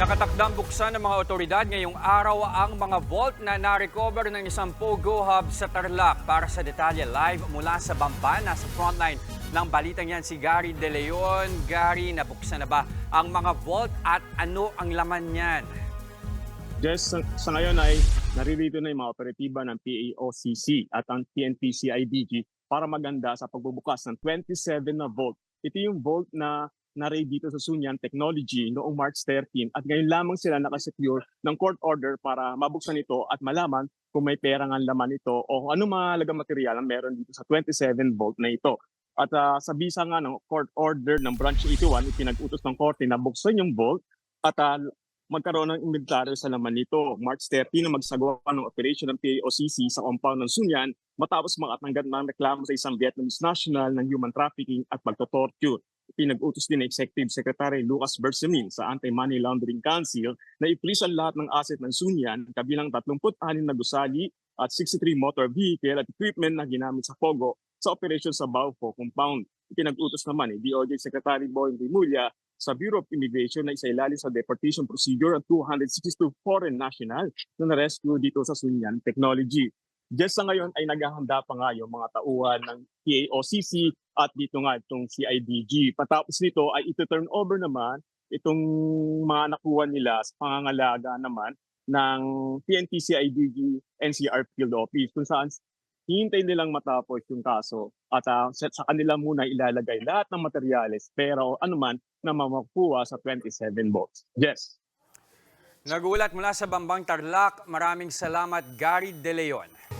Nakatakdang buksan ng mga otoridad ngayong araw ang mga vault na na-recover ng isang Pogo Hub sa Tarlac. Para sa detalye live mula sa Bamban, nasa frontline ng balitang yan si Gary De Leon. Gary, nabuksan na ba ang mga vault at ano ang laman niyan? Just sa, sa ngayon ay naririto na yung mga operatiba ng PAOCC at ang PNP-CIDG para maganda sa pagbubukas ng 27 na vault. Ito yung vault na naray dito sa Sunyan Technology noong March 13 at ngayon lamang sila nakasecure ng court order para mabuksan ito at malaman kung may pera ng laman ito o ano mga lagang material ang meron dito sa 27 vault na ito. At ah, sa bisa nga ng court order ng Branch 81, ipinag-utos ng korte na buksan yung vault at ah, magkaroon ng inventaryo sa laman nito. March 30 na magsagawa ng operation ng PAOCC sa compound ng Sunyan matapos makatanggap ng reklamo sa isang Vietnamese national ng human trafficking at pagtotorture. Pinag-utos din ng Executive Secretary Lucas Bersamin sa Anti-Money Laundering Council na i-freeze ang lahat ng asset ng Sunyan kabilang 36 na gusali at 63 motor vehicle at equipment na ginamit sa Pogo sa operation sa Baufo compound. Pinag-utos naman ni DOJ Secretary Boying Rimulya sa Bureau of Immigration na isailalim sa deportation procedure ang 262 foreign national na na-rescue dito sa Sunyan Technology. Just sa ngayon ay naghahanda pa nga yung mga tauhan ng PAOCC at dito nga itong CIDG. Patapos nito ay ito turn over naman itong mga nakuha nila sa pangangalaga naman ng PNP CIDG NCR Field Office kung saan hihintay nilang matapos yung kaso at ah, sa, kanila muna ilalagay lahat ng materyales pero anuman na mamakuha sa 27 votes. Yes. Nagulat mula sa Bambang Tarlac, maraming salamat Gary De Leon.